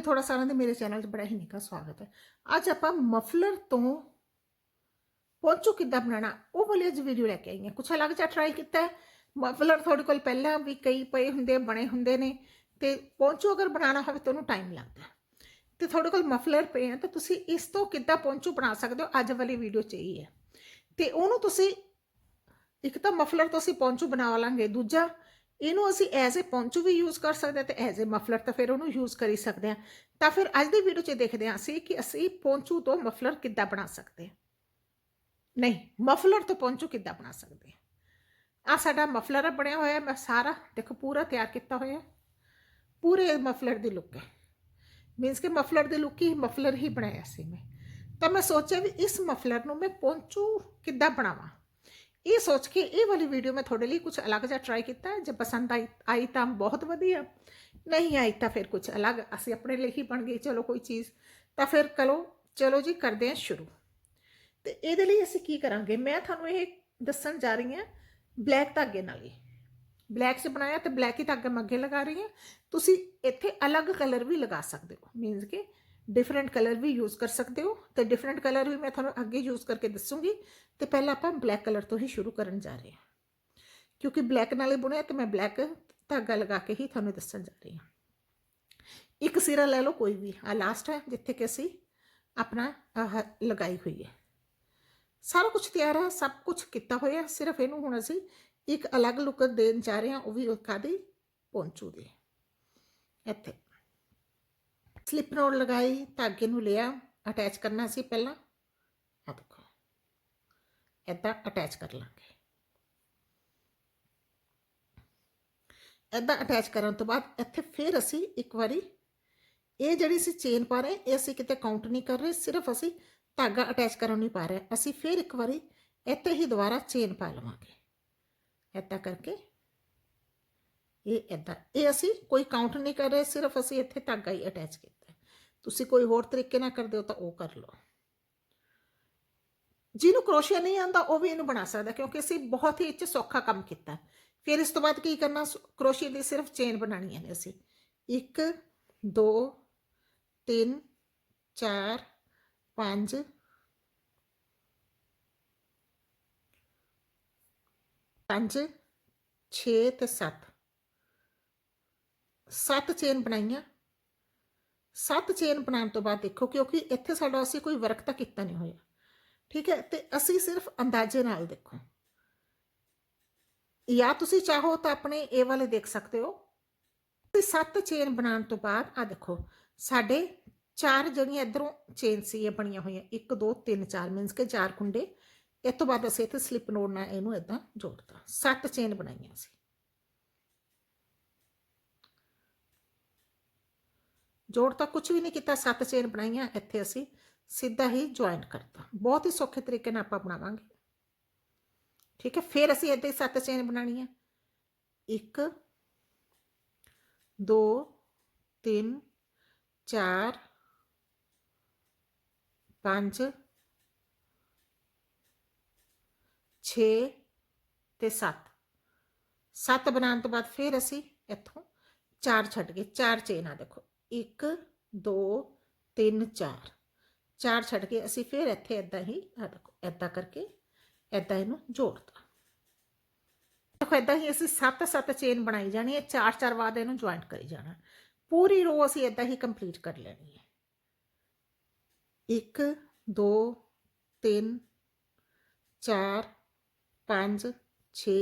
ਤੇ ਥੋੜਾ ਸਾਰਿਆਂ ਦੇ ਮੇਰੇ ਚੈਨਲ 'ਚ ਬੜਾ ਹੀ ਨਿੱਘਾ ਸਵਾਗਤ ਹੈ। ਅੱਜ ਆਪਾਂ ਮਫਲਰ ਤੋਂ ਪੌਂਚੋ ਕਿੱਦਾਂ ਬਣਾਉਣਾ, ਉਹ ਵਾਲੀ ਅੱਜ ਵੀਡੀਓ ਲੈ ਕੇ ਆਈ ਹਾਂ। ਕੁਛ ਅਲੱਗ ਜਿਹਾ ਟਰਾਈ ਕੀਤਾ ਹੈ। ਮਫਲਰ ਤੁਹਾਡੇ ਕੋਲ ਪਹਿਲਾਂ ਵੀ ਕਈ ਪਏ ਹੁੰਦੇ ਬਣੇ ਹੁੰਦੇ ਨੇ। ਤੇ ਪੌਂਚੋ ਅਗਰ ਬਣਾਉਣਾ ਹੋਵੇ ਤਾਂ ਉਹਨੂੰ ਟਾਈਮ ਲੱਗਦਾ ਹੈ। ਤੇ ਤੁਹਾਡੇ ਕੋਲ ਮਫਲਰ ਪਏ ਆ, ਤਾਂ ਤੁਸੀਂ ਇਸ ਤੋਂ ਕਿੱਦਾਂ ਪੌਂਚੋ ਬਣਾ ਸਕਦੇ ਹੋ? ਅੱਜ ਵਾਲੀ ਵੀਡੀਓ 'ਚ ਇਹ ਹੈ। ਤੇ ਉਹਨੂੰ ਤੁਸੀਂ ਇੱਕ ਤਾਂ ਮਫਲਰ ਤੋਂ ਅਸੀਂ ਪਹੁੰਚੂ ਬਣਾ ਲਾਂਗੇ, ਦੂਜਾ ਇਹਨੂੰ ਅਸੀਂ ਐਜ਼ ਅ ਪੌਂਚੋ ਵੀ ਯੂਜ਼ ਕਰ ਸਕਦੇ ਹਾਂ ਤੇ ਐਜ਼ ਅ ਮਫਲਰ ਤਾਂ ਫਿਰ ਉਹਨੂੰ ਯੂਜ਼ ਕਰ ਹੀ ਸਕਦੇ ਹਾਂ। ਤਾਂ ਫਿਰ ਅੱਜ ਦੀ ਵੀਡੀਓ 'ਚ ਦੇਖਦੇ ਹਾਂ ਅਸੀਂ ਕਿ ਅਸੀਂ ਪੌਂਚੋ ਤੋਂ ਮਫਲਰ ਕਿੱਦਾਂ ਬਣਾ ਸਕਦੇ ਹਾਂ। ਨਹੀਂ ਮਫਲਰ ਤੋਂ ਪੌਂਚੋ ਕਿੱਦਾਂ ਬਣਾ ਸਕਦੇ ਹਾਂ। ਆ ਸਾਡਾ ਮਫਲਰ ਬਣਿਆ ਹੋਇਆ, ਮੈਂ ਸਾਰਾ, ਦੇਖੋ ਪੂਰਾ ਤਿਆਰ ਕੀਤਾ ਹੋਇਆ। ਪੂਰੇ ਮਫਲਰ ਦੀ ਲੁੱਕ ਹੈ। ਮੀਨਸ ਕਿ ਮਫਲਰ ਦੀ ਲੁੱਕ ਹੀ ਮਫਲਰ ਹੀ ਬਣਾਇਆ ਸੀ ਮੈਂ। ਤਾਂ ਮੈਂ ਸੋਚਿਆ ਵੀ ਇਸ ਮਫਲਰ ਨੂੰ ਮੈਂ ਪੌਂਚੋ ਕਿੱਦਾਂ ਬਣਾਵਾਂ। ਇਹ ਸੋਚ ਕੇ ਇਹ ਵਾਲੀ ਵੀਡੀਓ ਮੈਂ ਤੁਹਾਡੇ ਲਈ ਕੁਝ ਅਲੱਗ ਜਿਹਾ ਟਰਾਈ ਕੀਤਾ ਜੇ ਪਸੰਦ ਆਈ ਆਈ ਤਾਂ ਬਹੁਤ ਵਧੀਆ। ਨਹੀਂ ਆਈ ਤਾਂ ਫਿਰ ਕੁਝ ਅਲੱਗ। ਅਸੀਂ ਆਪਣੇ ਲਈ ਹੀ ਬਣ ਗਈ ਚਲੋ ਕੋਈ ਚੀਜ਼। ਤਾਂ ਫਿਰ ਚਲੋ ਚਲੋ ਜੀ ਕਰਦੇ ਹਾਂ ਸ਼ੁਰੂ। ਤੇ ਇਹਦੇ ਲਈ ਅਸੀਂ ਕੀ ਕਰਾਂਗੇ? ਮੈਂ ਤੁਹਾਨੂੰ ਇਹ ਦੱਸਣ ਜਾ ਰਹੀ ਹਾਂ ਬਲੈਕ ਧਾਗੇ ਨਾਲ ਹੀ। ਬਲੈਕ 'ਚ ਬਣਾਇਆ ਤੇ ਬਲੈਕ ਹੀ ਧਾਗਾ ਮੈਂ ਅੱਗੇ ਲਗਾ ਰਹੀ ਹਾਂ। ਤੁਸੀਂ ਇੱਥੇ ਅਲੱਗ ਕਲਰ ਵੀ ਲਗਾ ਸਕਦੇ ਹੋ। ਮੀਨਸ ਕਿ ਡਿਫਰੈਂਟ ਕਲਰ ਵੀ ਯੂਜ਼ ਕਰ ਸਕਦੇ ਹੋ। ਤੇ ਡਿਫਰੈਂਟ ਕਲਰ ਵੀ ਮੈਂ ਤੁਹਾਨੂੰ ਅੱਗੇ ਯੂਜ਼ ਕਰਕੇ ਦੱਸੂਗੀ। ਤੇ ਪਹਿਲਾਂ ਆਪਾਂ ਬਲੈਕ ਕਲਰ ਤੋਂ ਹੀ ਸ਼ੁਰੂ ਕਰਨ ਜਾ ਰਹੇ ਹਾਂ। ਕਿਉਂਕਿ ਬਲੈਕ ਨਾਲ ਹੀ ਬੁਣਿਆ ਤੇ ਮੈਂ ਬਲੈਕ ਧਾਗਾ ਲਗਾ ਕੇ ਹੀ ਤੁਹਾਨੂੰ ਦੱਸਣ ਜਾ ਰਹੀ ਹਾਂ। ਇੱਕ ਸਿਰਾ ਲੈ ਲਓ ਕੋਈ ਵੀ। ਆ ਲਾਸਟ ਹੈ, ਜਿੱਥੇ ਕਿ ਅਸੀਂ ਆਪਣਾ ਲਗਾਈ ਹੋਈ ਹੈ। ਸਾਰਾ ਕੁਝ ਤਿਆਰ ਹੈ, ਸਭ ਕੁਝ ਕੀਤਾ ਹੋਇਆ ਸਿਰਫ ਇਹਨੂੰ ਹੁਣ ਅਸੀਂ ਇੱਕ ਅਲੱਗ ਲੁੱਕ ਦੇਣ ਜਾ ਰਹੇ ਹਾਂ, ਉਹ ਵੀ ਕਾਦੀ ਪੌਂਚੂ ਦੀ। ਇੱਥੇ। ਸਲਿਪ ਨੋਟ ਲਗਾਈ ਧਾਗੇ ਨੂੰ ਲਿਆ ਅਟੈਚ ਕਰਨਾ ਸੀ ਪਹਿਲਾਂ ਆ ਦੇਖੋ ਇਦਾਂ ਅਟੈਚ ਕਰ ਲਾਂਗੇ ਇਦਾਂ ਅਟੈਚ ਕਰਨ ਤੋਂ ਬਾਅਦ ਇੱਥੇ ਫਿਰ ਅਸੀਂ ਇੱਕ ਵਾਰੀ ਇਹ ਜਿਹੜੀ ਅਸੀਂ ਚੇਨ ਪਾ ਰਹੇ ਇਹ ਅਸੀਂ ਕਿਤੇ ਕਾਊਂਟ ਨਹੀਂ ਕਰ ਰਹੇ ਸਿਰਫ ਅਸੀਂ ਧਾਗਾ ਅਟੈਚ ਕਰਨ ਨਹੀਂ ਪਾ ਰਹੇ ਅਸੀਂ ਫਿਰ ਇੱਕ ਵਾਰੀ ਇੱਥੇ ਹੀ ਦੁਬਾਰਾ ਚੇਨ ਪਾ ਲਵਾਂਗੇ ਇਦਾਂ ਕਰਕੇ ਇਹ ਇਦਾਂ ਇਹ ਅਸੀਂ ਕੋਈ ਕਾਊਂਟ ਨਹੀਂ ਕਰ ਰਹੇ ਸਿਰਫ ਅਸੀਂ ਇੱਥੇ ਧਾਗਾ ਹੀ ਅਟੈਚ ਕੀਤਾ ਹੈ। ਤੁਸੀਂ ਕੋਈ ਹੋਰ ਤਰੀਕੇ ਨਾਲ ਕਰਦੇ ਹੋ ਤਾਂ ਉਹ ਕਰ ਲਓ। ਜਿਹਨੂੰ ਕਰੋਸ਼ੀਆ ਨਹੀਂ ਆਉਂਦਾ, ਉਹ ਵੀ ਇਹਨੂੰ ਬਣਾ ਸਕਦਾ, ਕਿਉਂਕਿ ਅਸੀਂ ਬਹੁਤ ਹੀ ਇਹ ਸੌਖਾ ਕੰਮ ਕੀਤਾ। ਫਿਰ ਇਸ ਤੋਂ ਬਾਅਦ ਕੀ ਕਰਨਾ ਕਰੋਸ਼ੀਆ ਦੀ ਸਿਰਫ ਚੇਨ ਬਣਾਉਣੀਆਂ ਨੇ ਅਸੀਂ। 1 2 3 4 5 ਪੰਜ 6 ਤੇ 7 ਸੱਤ ਚੇਨ ਬਣਾਈਆਂ। ਸੱਤ ਚੇਨ ਬਣਾਉਣ ਤੋਂ ਬਾਅਦ ਦੇਖੋ ਕਿਉਂਕਿ ਇੱਥੇ ਸਾਡਾ ਅਸੀਂ ਕੋਈ ਵਰਕ ਤਾਂ ਕੀਤਾ ਨਹੀਂ ਹੋਇਆ। ਠੀਕ ਹੈ? ਤੇ ਅਸੀਂ ਸਿਰਫ ਅੰਦਾਜ਼ੇ ਨਾਲ ਦੇਖੋ। ਜਾਂ ਤੁਸੀਂ ਚਾਹੋ ਤਾਂ ਆਪਣੇ ਇਹ ਵਾਲੇ ਦੇਖ ਸਕਦੇ ਹੋ। ਤੇ ਸੱਤ ਚੇਨ ਬਣਾਉਣ ਤੋਂ ਬਾਅਦ ਆ ਦੇਖੋ, ਸਾਡੇ ਚਾਰ ਜਿਹੜੀਆਂ ਇਧਰੋਂ ਚੇਨ ਸੀ ਇਹ ਬਣੀਆਂ ਹੋਈਆਂ 1 2 3 4 ਮੀਨਸ ਕਿ ਚਾਰ ਕੁੰਡੇ ਇਸ ਤੋਂ ਬਾਅਦ ਅਸੀਂ ਇੱਥੇ ਸਲਿਪ ਨੋਟ ਨਾਲ ਇਹਨੂੰ ਇਦਾਂ ਜੋੜਤਾ। ਸੱਤ ਚੇਨ ਬਣਾਈਆਂ ਸੀ। ਜੋੜ ਤਾਂ ਕੁਝ ਵੀ ਨਹੀਂ ਕੀਤਾ, ਸੱਤ ਚੇਨ ਬਣਾਈਆਂ, ਇੱਥੇ ਅਸੀਂ ਸਿੱਧਾ ਹੀ ਜੁਆਇੰਟ ਕਰਤਾ। ਬਹੁਤ ਹੀ ਸੌਖੇ ਤਰੀਕੇ ਨਾਲ ਆਪਾਂ ਬਣਾਵਾਂਗੇ। ਠੀਕ ਹੈ, ਫਿਰ ਅਸੀਂ ਇੱਥੇ ਸੱਤ ਚੇਨ ਬਣਾਉਣੀ ਹੈ 1 2 3 4 5 6 ਤੇ 7 7 ਬਣਾਉਣ ਤੋਂ ਬਾਅਦ ਫਿਰ ਅਸੀਂ ਇੱਥੋਂ 4 ਛੱਡ ਗਏ। 4 ਚੇਨਾਂ ਦੇਖੋ। 1 2 3 4 4 ਛੱਡ ਕੇ ਅਸੀਂ ਫਿਰ ਇੱਥੇ ਇਦਾਂ ਹੀ ਆ ਇਦਾਂ ਕਰਕੇ ਇਦਾਂ ਇਹਨੂੰ ਜੋੜਤਾ। ਦੇਖੋ ਇਦਾਂ ਹੀ ਅਸੀਂ 7 7 ਚੇਨ ਬਣਾਈ ਜਾਣੀ ਹੈ, ਚਾਰ ਚਾਰ ਵਾਰ ਇਹਨੂੰ ਜੁਆਇੰਟ ਕਰੀ ਜਾਣਾ। ਪੂਰੀ ਰੋ ਅਸੀਂ ਇਦਾਂ ਹੀ ਕੰਪਲੀਟ ਕਰ ਲੈਣੀ ਹੈ। 1 2 3 4 5 6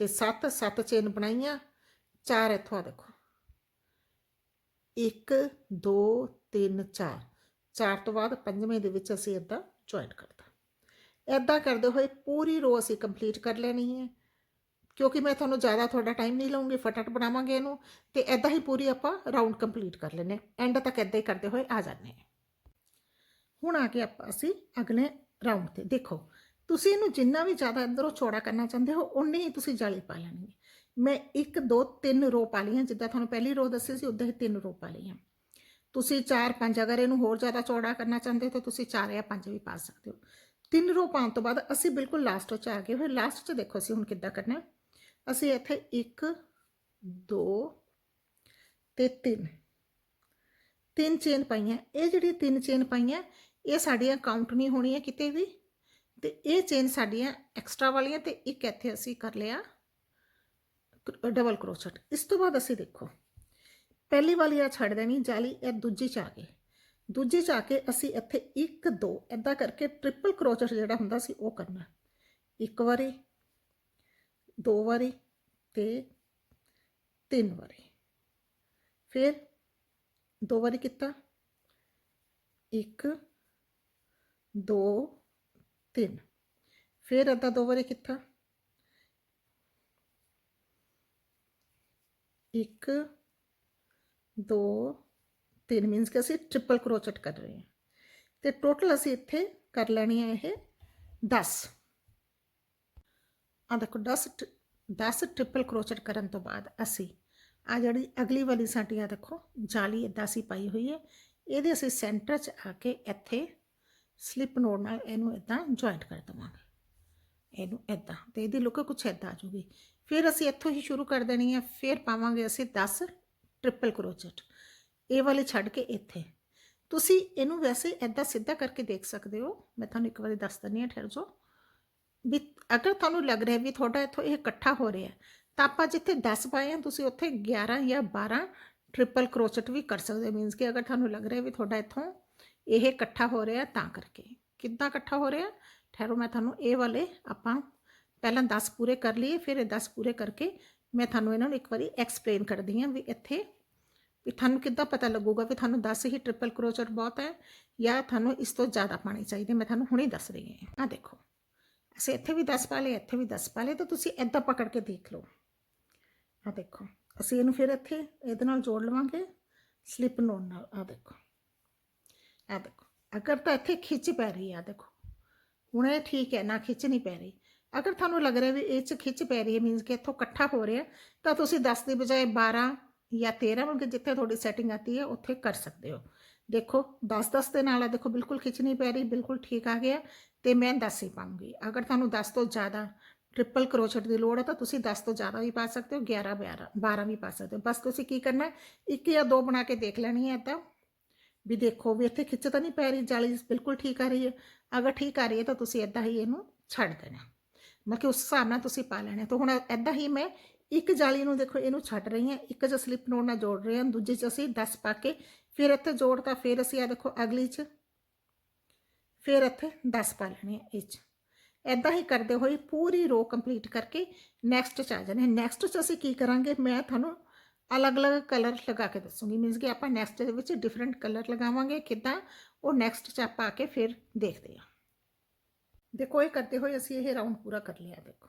ਤੇ 7 7 ਚੇਨ ਬਣਾਈਆਂ। ਚਾਰ ਇੱਥੋਂ ਆ ਦੇਖੋ। 1 2 3 4 ਚਾਰ ਤੋਂ ਬਾਅਦ ਪੰਜਵੇਂ ਦੇ ਵਿੱਚ ਅਸੀਂ ਇਦਾਂ ਜੁਆਇੰਟ ਕਰਤਾ। ਇਦਾਂ ਕਰਦੇ ਹੋਏ ਪੂਰੀ ਰੋ ਅਸੀਂ ਕੰਪਲੀਟ ਕਰ ਲੈਣੀ ਹੈ। ਕਿਉਂਕਿ ਮੈਂ ਤੁਹਾਨੂੰ ਜ਼ਿਆਦਾ ਤੁਹਾਡਾ ਟਾਈਮ ਨਹੀਂ ਲਵਾਂਗੀ ਫਟਾਫਟ ਬਣਾਵਾਂਗੇ ਇਹਨੂੰ। ਤੇ ਇਦਾਂ ਹੀ ਪੂਰੀ ਆਪਾਂ ਰਾਉਂਡ ਕੰਪਲੀਟ ਕਰ ਲੈਨੇ ਐਂਡ ਤੱਕ ਇਦਾਂ ਹੀ ਕਰਦੇ ਹੋਏ ਆ ਜਾਂਦੇ ਹਾਂ। ਹੁਣ ਆ ਕੇ ਆਪਾਂ ਅਸੀਂ ਅਗਲੇ ਰਾਉਂਡ ਤੇ ਦੇਖੋ। ਤੁਸੀਂ ਇਹਨੂੰ ਜਿੰਨਾ ਵੀ ਜ਼ਿਆਦਾ ਅੰਦਰੋਂ ਚੌੜਾ ਕਰਨਾ ਚਾਹੁੰਦੇ ਹੋ ਉਨੀ ਹੀ ਤੁਸੀਂ ਜਾਲੀ ਪਾ ਲੈਣੀ ਹੈ। ਮੈਂ 1 2 3 ਰੋ ਪਾ ਲਈਆਂ, ਜਿੱਦਾਂ ਤੁਹਾਨੂੰ ਪਹਿਲੀ ਰੋ ਦੱਸੀ ਸੀ, ਉਦਾਂ ਹੀ ਤਿੰਨ ਰੋ ਪਾ ਲਈਆਂ। ਤੁਸੀਂ 4 5 ਅਗਰ ਇਹਨੂੰ ਹੋਰ ਜ਼ਿਆਦਾ ਚੌੜਾ ਕਰਨਾ ਚਾਹੁੰਦੇ ਹੋ, ਤਾਂ ਤੁਸੀਂ 4 ਜਾਂ 5 ਵੀ ਪਾ ਸਕਦੇ ਹੋ। ਤਿੰਨ ਰੋ ਪਾਉਣ ਤੋਂ ਬਾਅਦ ਅਸੀਂ ਬਿਲਕੁਲ ਲਾਸਟ 'ਚ ਆ ਗਏ ਫਿਰ ਲਾਸਟ 'ਚ ਦੇਖੋ ਅਸੀਂ ਹੁਣ ਕਿੱਦਾਂ ਕਰਨਾ ਅਸੀਂ ਇੱਥੇ 1 2 ਤੇ 3 ਤਿੰਨ ਚੇਨ ਪਾਈਆਂ। ਇਹ ਜਿਹੜੀ ਤਿੰਨ ਚੇਨ ਪਾਈਆਂ, ਇਹ ਸਾਡੀਆਂ ਕਾਊਂਟ ਨਹੀਂ ਹੋਣੀਆਂ ਕਿਤੇ ਵੀ। ਤੇ ਇਹ ਚੇਨ ਸਾਡੀਆਂ ਐਕਸਟਰਾ ਵਾਲੀਆਂ ਤੇ ਇੱਕ ਇੱਥੇ ਅਸੀਂ ਕਰ ਲਿਆ। ਡਬਲ ਕਰੋਸ਼ਟ ਇਸ ਤੋਂ ਬਾਅਦ ਅਸੀਂ ਦੇਖੋ, ਪਹਿਲੀ ਵਾਲੀ ਆ ਛੱਡ ਦੇਣੀ ਜਾਲੀ ਇਹ ਦੂਜੀ ਚ ਆ ਗਈ। ਦੂਜੀ ਚ ਆ ਕੇ ਅਸੀਂ ਇੱਥੇ 1 2 ਐਦਾਂ ਕਰਕੇ ਟ੍ਰਿਪਲ ਕਰੋਸ਼ਟ ਜਿਹੜਾ ਹੁੰਦਾ ਸੀ, ਉਹ ਕਰਨਾ। ਇੱਕ ਵਾਰੀ, ਦੋ ਵਾਰੀ, ਤੇ ਤਿੰਨ ਵਾਰੀ। ਫਿਰ ਦੋ ਵਾਰੀ ਕੀਤਾ। ਇੱਕ, ਦੋ, ਤਿੰਨ। ਫਿਰ ਅੱਧਾ ਦੋ ਵਾਰੀ ਕੀਤਾ। ਇੱਕ, ਦੋ, ਤਿੰਨ ਮੀਨਸ ਕਿ ਅਸੀਂ ਟ੍ਰਿਪਲ ਕਰੋਚਟ ਕਰ ਰਹੇ ਹਾਂ। ਤੇ ਟੋਟਲ ਅਸੀਂ ਇੱਥੇ ਕਰ ਲੈਣੀ ਹੈ ਇਹ 10 ਆ ਦੇਖੋ 10 ਟ- 10 ਟ੍ਰਿਪਲ ਕਰੋਚਟ ਕਰਨ ਤੋਂ ਬਾਅਦ ਅਸੀਂ ਆ ਜਿਹੜੀ ਅਗਲੀ ਵਾਲੀ ਸਾਡੀ ਆ ਦੇਖੋ, ਜਾਲੀ ਇਦਾਂ ਅਸੀਂ ਪਾਈ ਹੋਈ ਹੈ। ਇਹਦੇ ਅਸੀਂ ਸੈਂਟਰ 'ਚ ਆ ਕੇ ਇੱਥੇ ਸਲਿਪ ਨੋਟ ਨਾਲ ਇਹਨੂੰ ਇਦਾਂ ਜੁਆਇੰਟ ਕਰ ਦਵਾਂਗੇ। ਇਹਨੂੰ ਇਦਾਂ ਤੇ ਇਹਦੀ ਲੁੱਕ ਕੁਛ ਇਦਾਂ ਆ ਜੂਗੀ ਫਿਰ ਅਸੀਂ ਇੱਥੋਂ ਹੀ ਸ਼ੁਰੂ ਕਰ ਦੇਣੀ ਹੈ, ਫਿਰ ਪਾਵਾਂਗੇ ਅਸੀਂ 10 ਟ੍ਰਿਪਲ ਕਰੋਚਟ ਇਹ ਵਾਲੇ ਛੱਡ ਕੇ ਇੱਥੇ। ਤੁਸੀਂ ਇਹਨੂੰ ਵੈਸੇ ਇਦਾਂ ਸਿੱਧਾ ਕਰਕੇ ਦੇਖ ਸਕਦੇ ਹੋ। ਮੈਂ ਤੁਹਾਨੂੰ ਇੱਕ ਵਾਰੀ ਦੱਸ ਦਿੰਦੀ ਹਾਂ, ਠਹਿਰ ਜਾਓ। ਵੀ ਅਗਰ ਤੁਹਾਨੂੰ ਲੱਗ ਰਿਹਾ ਵੀ ਤੁਹਾਡਾ ਇੱਥੋਂ ਇਹ ਇਕੱਠਾ ਹੋ ਰਿਹਾ ਤਾਂ ਆਪਾਂ ਜਿੱਥੇ 10 ਪਾਏ ਆ ਤੁਸੀਂ ਉੱਥੇ 11 ਜਾਂ 12 ਟ੍ਰਿਪਲ ਕਰੋਚਟ ਵੀ ਕਰ ਸਕਦੇ ਹੋ। ਮੀਨਸ ਕਿ ਅਗਰ ਤੁਹਾਨੂੰ ਲੱਗ ਰਿਹਾ ਵੀ ਤੁਹਾਡਾ ਇੱਥੋਂ ਇਹ ਇਕੱਠਾ ਹੋ ਰਿਹਾ ਤਾਂ ਕਰਕੇ। ਕਿੱਦਾਂ ਇਕੱਠਾ ਹੋ ਰਿਹਾ? ਠਹਿਰੋ, ਮੈਂ ਤੁਹਾਨੂੰ ਇਹ ਵਾਲੇ ਆਪਾਂ ਪਹਿਲਾਂ 10 ਪੂਰੇ ਕਰ ਲਈਏ, ਫਿਰ ਇਹ 10 ਪੂਰੇ ਕਰਕੇ ਮੈਂ ਤੁਹਾਨੂੰ ਇਹਨਾਂ ਨੂੰ ਇੱਕ ਵਾਰੀ ਐਕਸਪਲੇਨ ਕਰਦੀ ਹਾਂ ਵੀ ਇੱਥੇ ਵੀ ਤੁਹਾਨੂੰ ਕਿੱਦਾਂ ਪਤਾ ਲੱਗੂਗਾ ਵੀ ਤੁਹਾਨੂੰ 10 ਹੀ ਟ੍ਰਿਪਲ ਕਰੋਚਟ ਬਹੁਤ ਹੈ ਜਾਂ ਤੁਹਾਨੂੰ ਇਸ ਤੋਂ ਜ਼ਿਆਦਾ ਪਾਣੀ ਚਾਹੀਦੇ। ਮੈਂ ਤੁਹਾਨੂੰ ਹੁਣੇ ਦੱਸ ਰਹੀ ਹਾਂ। ਆ ਦੇਖੋ, ਅਸੀਂ ਇੱਥੇ ਵੀ 10 ਪਾ ਲਏ, ਇੱਥੇ ਵੀ 10 ਪਾ ਲਏ, ਤਾਂ ਤੁਸੀਂ ਇੱਦਾਂ ਪਕੜ ਕੇ ਦੇਖ ਲਓ। ਆ ਦੇਖੋ, ਅਸੀਂ ਇਹਨੂੰ ਫਿਰ ਇੱਥੇ ਇਹਦੇ ਨਾਲ ਜੋੜ ਲਵਾਂਗੇ ਸਲਿਪ ਨੋਟ ਨਾਲ। ਆ ਦੇਖੋ ਆ ਦੇਖੋ, ਅਗਰ ਤਾਂ ਇੱਥੇ ਖਿੱਚ ਪੈ ਰਹੀ ਆ ਦੇਖੋ। ਹੁਣ ਇਹ ਠੀਕ ਹੈ, ਨਾ ਖਿੱਚ ਨਹੀਂ ਪੈ ਰਹੀ। ਅਗਰ ਤੁਹਾਨੂੰ ਲੱਗ ਰਿਹਾ ਵੀ ਇਹ ਚ ਖਿੱਚ ਪੈ ਰਹੀ ਹੈ ਮੀਨਸ ਕਿ ਇੱਥੋਂ ਇਕੱਠਾ ਹੋ ਰਿਹਾ, ਤਾਂ ਤੁਸੀਂ 10 ਦੀ ਬਜਾਏ 12 ਜਾਂ 13 ਮਤਲਬ ਜਿੱਥੇ ਤੁਹਾਡੀ ਸੈਟਿੰਗ ਆਤੀ ਹੈ, ਉੱਥੇ ਕਰ ਸਕਦੇ ਹੋ। ਦੇਖੋ 10 10 ਦੇ ਨਾਲ ਆ, ਦੇਖੋ, ਬਿਲਕੁਲ ਖਿੱਚ ਨਹੀਂ ਪੈ ਰਹੀ, ਬਿਲਕੁਲ ਠੀਕ ਆ ਗਿਆ, ਤੇ ਮੈਂ 10 ਹੀ ਪਾਉਂਗੀ। ਅਗਰ ਤੁਹਾਨੂੰ 10 ਤੋਂ ਜ਼ਿਆਦਾ ਟ੍ਰਿਪਲ ਕਰੋਚਟ ਦੀ ਲੋੜ ਹੈ, ਤਾਂ ਤੁਸੀਂ 10 ਤੋਂ ਜ਼ਿਆਦਾ ਵੀ ਪਾ ਸਕਦੇ ਹੋ 11 12 12 ਵੀ ਪਾ ਸਕਦੇ ਹੋ। ਬਸ ਤੁਸੀਂ ਕੀ ਕਰਨਾ ਇੱਕ ਜਾਂ ਦੋ ਬਣਾ ਕੇ ਦੇਖ ਲੈਣੀ ਹੈ ਤਾਂ, ਵੀ ਦੇਖੋ, ਵੀ ਇੱਥੇ ਖਿੱਚ ਤਾਂ ਨਹੀਂ ਪੈ ਰਹੀ, ਜਾਲੀ ਬਿਲਕੁਲ ਠੀਕ ਆ ਰਹੀ ਹੈ। ਅਗਰ ਠੀਕ ਆ ਰਹੀ ਹੈ, ਤਾਂ ਤੁਸੀਂ ਇਦਾਂ ਹੀ ਇਹਨੂੰ ਛੱਡ ਦੇਣਾ। ਮਤਲਬ ਕਿ ਉਸ ਹਿਸਾਬ ਨਾਲ ਤੁਸੀਂ ਪਾ ਲੈਣਾ। ਤਾਂ ਹੁਣ ਇਦਾਂ ਹੀ ਮੈਂ ਇੱਕ ਜਾਲੀ ਨੂੰ ਦੇਖੋ, ਇਹਨੂੰ ਛੱਡ ਰਹੀ ਹਾਂ। ਇੱਕ ਚ ਸਲਿਪ ਨੋਟ ਨਾਲ ਜੋੜ ਰਹੇ ਹਾਂ, ਦੂਜੇ ਚ ਅਸੀਂ 10 ਪਾ ਕੇ ਫਿਰ ਇੱਥੇ ਜੋੜਤਾ, ਫਿਰ ਅਸੀਂ ਆ ਦੇਖੋ ਅਗਲੀ ਚ ਫਿਰ ਇੱਥੇ 10 ਪਾ ਲੈਣੇ ਆ ਇਹ ਚ। ਇਦਾਂ ਹੀ ਕਰਦੇ ਹੋਏ ਪੂਰੀ ਰੋ ਕੰਪਲੀਟ ਕਰਕੇ ਨੈਕਸਟ ਚ ਆ ਜਾਣੇ ਨੈਕਸਟ ਚ ਅਸੀਂ ਕੀ ਕਰਾਂਗੇ? ਮੈਂ ਤੁਹਾਨੂੰ ਅਲੱਗ-ਅਲੱਗ ਕਲਰ ਲਗਾ ਕੇ ਦੱਸੂਗੀ। ਮੀਨਸ ਕਿ ਆਪਾਂ ਨੈਕਸਟ ਦੇ ਵਿੱਚ ਡਿਫਰੈਂਟ ਕਲਰ ਲਗਾਵਾਂਗੇ। ਕਿਦਾਂ? ਉਹ ਨੈਕਸਟ ਚ ਆਪਾਂ ਆ ਕੇ ਫਿਰ ਦੇਖਦੇ ਹਾਂ। ਦੇਖੋ ਇਹ ਕਰਦੇ ਹੋਏ ਅਸੀਂ ਇਹ ਰਾਉਂਡ ਪੂਰਾ ਕਰ ਲਿਆ ਦੇਖੋ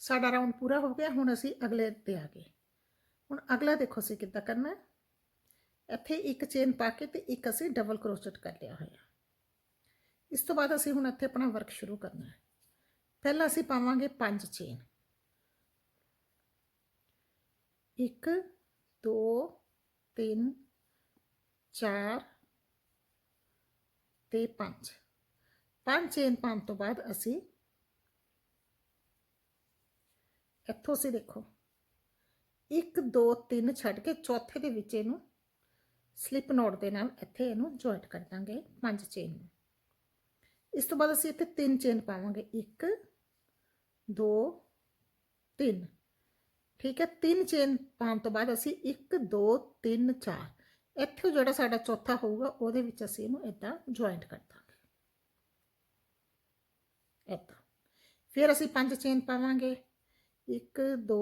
ਸਾਡਾ ਰਾਉਂਡ ਪੂਰਾ ਹੋ ਗਿਆ ਹੁਣ ਅਸੀਂ ਅਗਲੇ ਤੇ ਆ ਗਏ ਹੁਣ ਅਗਲਾ ਦੇਖੋ ਅਸੀਂ ਕਿੱਦਾਂ ਕਰਨਾ ਹੈ ਇੱਥੇ ਇੱਕ ਚੇਨ ਪਾ ਕੇ ਤੇ ਇੱਕ ਅਸੀਂ ਡਬਲ ਕਰੋਚਟ ਕਰ ਲਿਆ ਹੋਇਆ ਇਸ ਤੋਂ ਬਾਅਦ ਅਸੀਂ ਹੁਣ ਇੱਥੇ ਆਪਣਾ ਵਰਕ ਸ਼ੁਰੂ ਕਰਨਾ ਹੈ ਪਹਿਲਾਂ ਅਸੀਂ ਪਾਵਾਂਗੇ ਪੰਜ ਚੇਨ ਇੱਕ ਦੋ ਤਿੰਨ ਚਾਰ ਤੇ ਪੰਜ। ਪੰਜ ਚੇਨ ਪਾਉਣ ਤੋਂ ਬਾਅਦ ਅਸੀਂ ਇੱਥੋਂ ਅਸੀਂ ਦੇਖੋ 1 2 3 ਛੱਡ ਕੇ ਚੌਥੇ ਦੇ ਵਿੱਚ ਇਹਨੂੰ ਸਲਿਪ ਨੋਟ ਦੇ ਨਾਲ ਇੱਥੇ ਇਹਨੂੰ ਜੁਆਇੰਟ ਕਰ ਦਾਂਗੇ ਪੰਜ ਚੇਨ ਨੂੰ। ਇਸ ਤੋਂ ਬਾਅਦ ਅਸੀਂ ਇੱਥੇ ਤਿੰਨ ਚੇਨ ਪਾਵਾਂਗੇ। 1 2 3 ਠੀਕ ਹੈ, ਤਿੰਨ ਚੇਨ ਪਾਉਣ ਤੋਂ ਬਾਅਦ ਅਸੀਂ 1 2 3 4 ਇੱਥੇ ਜਿਹੜਾ ਸਾਡਾ ਚੌਥਾ ਹੋਊਗਾ, ਉਹਦੇ ਵਿੱਚ ਅਸੀਂ ਇਹਨੂੰ ਇਦਾਂ ਜੁਆਇੰਟ ਕਰ ਦਾਂਗੇ। ਇਦਾਂ ਫਿਰ ਅਸੀਂ ਪੰਜ ਚੇਨ ਪਾਵਾਂਗੇ। 1 2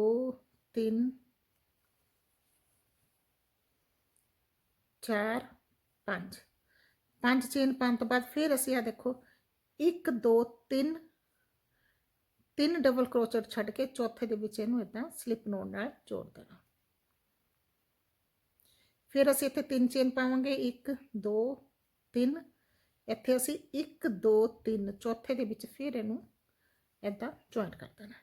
3 4 5 ਪੰਜ ਚੇਨ ਪਾਉਣ ਤੋਂ ਬਾਅਦ ਫਿਰ ਅਸੀਂ ਆ ਦੇਖੋ 1 2 3 ਤਿੰਨ ਡਬਲ ਕਰੋਚਰ ਛੱਡ ਕੇ ਚੌਥੇ ਦੇ ਵਿੱਚ ਇਹਨੂੰ ਇਦਾਂ ਸਲਿਪ ਨੋਟ ਨਾਲ ਜੋੜ ਦੇਣਾ। ਫਿਰ ਅਸੀਂ ਇੱਥੇ ਤਿੰਨ ਚੇਨ ਪਾਵਾਂਗੇ 1 2 3 ਇੱਥੇ ਅਸੀਂ 1 2 3 ਚੌਥੇ ਦੇ ਵਿੱਚ ਫਿਰ ਇਹਨੂੰ ਇਦਾਂ ਜੁਆਇੰਟ ਕਰ ਦੇਣਾ।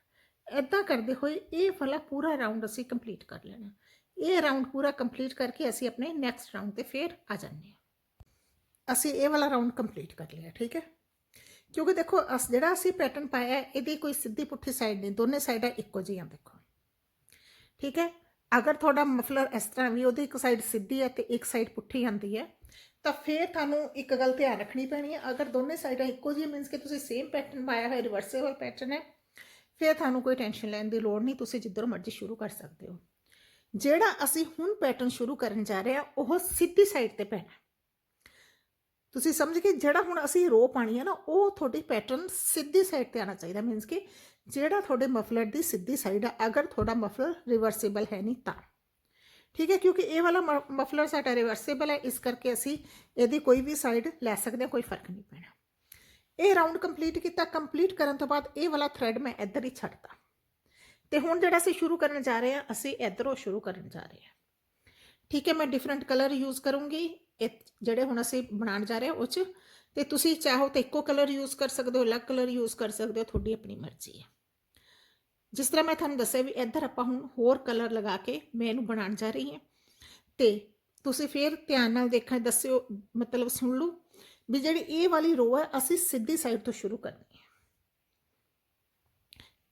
ਇਦਾਂ ਕਰਦੇ ਹੋਏ ਇਹ ਵਾਲਾ ਪੂਰਾ ਰਾਉਂਡ ਅਸੀਂ ਕੰਪਲੀਟ ਕਰ ਲੈਣਾ। ਇਹ ਰਾਉਂਡ ਪੂਰਾ ਕੰਪਲੀਟ ਕਰਕੇ ਅਸੀਂ ਆਪਣੇ ਨੈਕਸਟ ਰਾਉਂਡ ਤੇ ਫਿਰ ਆ ਜਾਂਦੇ ਹਾਂ। ਅਸੀਂ ਇਹ ਵਾਲਾ ਰਾਉਂਡ ਕੰਪਲੀਟ ਕਰ ਲਿਆ, ਠੀਕ ਹੈ? ਕਿਉਂਕਿ ਦੇਖੋ, ਅਸ, ਜਿਹੜਾ ਅਸੀਂ ਪੈਟਰਨ ਪਾਇਆ, ਇਹਦੀ ਕੋਈ ਸਿੱਧੀ ਪੁੱਠੀ ਸਾਈਡ ਨਹੀਂ, ਦੋਨੇ ਸਾਈਡਾਂ ਇੱਕੋ ਜਿਹੀਆਂ ਦੇਖੋ। ਠੀਕ ਹੈ? ਅਗਰ ਤੁਹਾਡਾ ਮਫਲਰ ਇਸ ਤਰ੍ਹਾਂ ਵੀ ਉਹਦੀ ਇੱਕ ਸਾਈਡ ਸਿੱਧੀ ਹੈ ਤੇ ਇੱਕ ਸਾਈਡ ਪੁੱਠੀ ਆਂਦੀ ਹੈ, ਤਾਂ ਫਿਰ ਤੁਹਾਨੂੰ ਇੱਕ ਗੱਲ ਧਿਆਨ ਰੱਖਣੀ ਪੈਣੀ ਹੈ। ਅਗਰ ਦੋਨੇ ਸਾਈਡਾਂ ਇੱਕੋ ਜਿਹੀ ਮੀਨਸ ਕਿ ਤੁਸੀਂ ਸੇਮ ਪੈਟਰਨ ਪਾਇਆ ਹੋਇਆ ਰਿਵਰਸੇਬਲ ਪੈਟਰਨ ਹੈ, ਫਿਰ ਤੁਹਾਨੂੰ ਕੋਈ ਟੈਨਸ਼ਨ ਲੈਣ ਦੀ ਲੋੜ ਨਹੀਂ, ਤੁਸੀਂ ਜਿੱਧਰੋਂ ਮਰਜ਼ੀ ਸ਼ੁਰੂ ਕਰ ਸਕਦੇ ਹੋ। ਜਿਹੜਾ ਅਸੀਂ ਹੁਣ ਪੈਟਰਨ ਸ਼ੁਰੂ ਕਰਨ ਜਾ ਰਹੇ ਹਾਂ, ਉਹ ਸਿੱਧੀ ਸਾਈਡ ਤੇ ਪੈਣਾ ਤੁਸੀਂ ਸਮਝ ਕੇ ਜਿਹੜਾ ਹੁਣ ਅਸੀਂ ਰੋ ਪਾਣੀ ਹੈ ਨਾ, ਉਹ ਤੁਹਾਡੀ ਪੈਟਰਨ ਸਿੱਧੀ ਸਾਈਡ ਤੇ ਆਣਾ ਚਾਹੀਦਾ ਮੀਨਸ ਕਿ ਜਿਹੜਾ ਤੁਹਾਡੇ ਮਫਲਰ ਦੀ ਸਿੱਧੀ ਸਾਈਡ ਹੈ ਅਗਰ ਤੁਹਾਡਾ ਮਫਲਰ ਰਿਵਰਸੇਬਲ ਹੈ ਨਹੀਂ ਤਾਂ। ਠੀਕ ਹੈ, ਕਿਉਂਕਿ ਇਹ ਵਾਲਾ ਮਫਲਰ ਸਾਡਾ ਰਿਵਰਸੇਬਲ ਹੈ, ਇਸ ਕਰਕੇ ਅਸੀਂ ਇਹਦੀ ਕੋਈ ਵੀ ਸਾਈਡ ਲੈ ਸਕਦੇ ਹਾਂ, ਕੋਈ ਫ਼ਰਕ ਨਹੀਂ ਪੈਣਾ। ਇਹ ਰਾਉਂਡ ਕੰਪਲੀਟ ਕੀਤਾ ਕੰਪਲੀਟ ਕਰਨ ਤੋਂ ਬਾਅਦ ਇਹ ਵਾਲਾ ਥ੍ਰੈਡ ਮੈਂ ਇੱਧਰ ਹੀ ਛੱਡਤਾ। ਤੇ ਹੁਣ ਜਿਹੜਾ ਅਸੀਂ ਸ਼ੁਰੂ ਕਰਨ ਜਾ ਰਹੇ ਹਾਂ, ਅਸੀਂ ਇੱਧਰੋਂ ਸ਼ੁਰੂ ਕਰਨ ਜਾ ਰਹੇ ਹਾਂ। ਠੀਕ ਹੈ, ਮੈਂ ਡਿਫਰੈਂਟ ਕਲਰ ਯੂਜ਼ ਕਰੂੰਗੀ, ਇਹ ਜਿਹੜੇ ਹੁਣ ਅਸੀਂ ਬਣਾਉਣ ਜਾ ਰਹੇ ਹਾਂ, ਉਹ 'ਚ। ਤੇ ਤੁਸੀਂ ਚਾਹੋ ਤਾਂ ਇੱਕੋ ਕਲਰ ਯੂਜ਼ ਕਰ ਸਕਦੇ ਹੋ, ਅਲੱਗ ਕਲਰ ਯੂਜ਼ ਕਰ ਸਕਦੇ ਹੋ, ਤੁਹਾਡੀ ਆਪਣੀ ਮਰਜ਼ੀ ਹੈ। ਜਿਸ ਤਰ੍ਹਾਂ ਮੈਂ ਤੁਹਾਨੂੰ ਦੱਸਿਆ ਵੀ ਇੱਧਰ ਆਪਾਂ ਹੁਣ ਹੋਰ ਕਲਰ ਲਗਾ ਕੇ ਮੈਂ ਇਹਨੂੰ ਬਣਾਉਣ ਜਾ ਰਹੀ ਹਾਂ। ਤੇ ਤੁਸੀਂ ਫਿਰ ਧਿਆਨ ਨਾਲ ਦੇਖਣ, ਦੱਸਿਓ, ਮਤਲਬ ਸੁਣ ਲਓ ਵੀ ਜਿਹੜੀ ਇਹ ਵਾਲੀ ਰੋ ਹੈ, ਅਸੀਂ ਸਿੱਧੀ ਸਾਈਡ ਤੋਂ ਸ਼ੁਰੂ ਕਰਨੀ ਹੈ।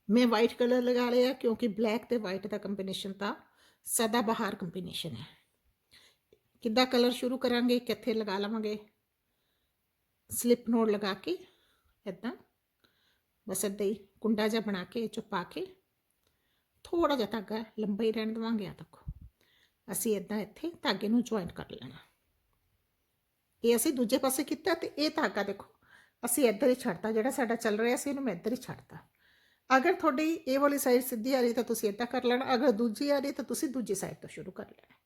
ਮੈਂ ਵਾਈਟ ਕਲਰ ਲਗਾ ਲਿਆ ਕਿਉਂਕਿ ਬਲੈਕ ਤੇ ਵਾਈਟ ਦਾ ਕੰਬੀਨੇਸ਼ਨ ਤਾਂ ਸਦਾ ਬਹਾਰ ਕੰਬੀਨੇਸ਼ਨ ਹੈ। ਕਿੱਦਾਂ ਕਲਰ ਸ਼ੁਰੂ ਕਰਾਂਗੇ, ਕਿੱਥੇ ਲਗਾ ਲਵਾਂਗੇ? ਸਲਿਪ ਨੋਡ ਲਗਾ ਕੇ ਇਦਾਂ। ਬਸ ਏਦਾਂ ਹੀ। ਕੁੰਡਾ ਜਿਹਾ ਬਣਾ ਕੇ ਇਹ 'ਚੋਂ ਪਾ ਕੇ ਥੋੜਾ ਜਿਹਾ ਧਾਗਾ ਲੰਬਾ ਹੀ ਰਹਿਣ ਦੇਵਾਂਗੇ ਆ ਦੇਖੋ। ਅਸੀਂ ਇਦਾਂ ਇੱਥੇ ਧਾਗੇ ਨੂੰ ਜੁਆਇੰਟ ਕਰ ਲੈਣਾ। ਇਹ ਅਸੀਂ ਦੂਜੇ ਪਾਸੇ ਕੀਤਾ ਤੇ ਇਹ ਧਾਗਾ ਦੇਖੋ, ਅਸੀਂ ਇੱਧਰ ਹੀ ਛੱਡਤਾ, ਜਿਹੜਾ ਸਾਡਾ ਚੱਲ ਰਿਹਾ ਸੀ ਇਹਨੂੰ ਮੈਂ ਇੱਧਰ ਹੀ ਛੱਡਤਾ। ਅਗਰ ਤੁਹਾਡੀ ਇਹ ਵਾਲੀ ਸਾਈਡ ਸਿੱਧੀ ਆ ਰਹੀ ਤਾਂ ਤੁਸੀਂ ਇੱਦਾਂ ਕਰ ਲੈਣਾ, ਅਗਰ ਦੂਜੀ ਆ ਰਹੀ ਤਾਂ ਤੁਸੀਂ ਦੂਜੀ ਸਾਈਡ ਤੋਂ ਸ਼ੁਰੂ ਕਰ ਲੈਣਾ।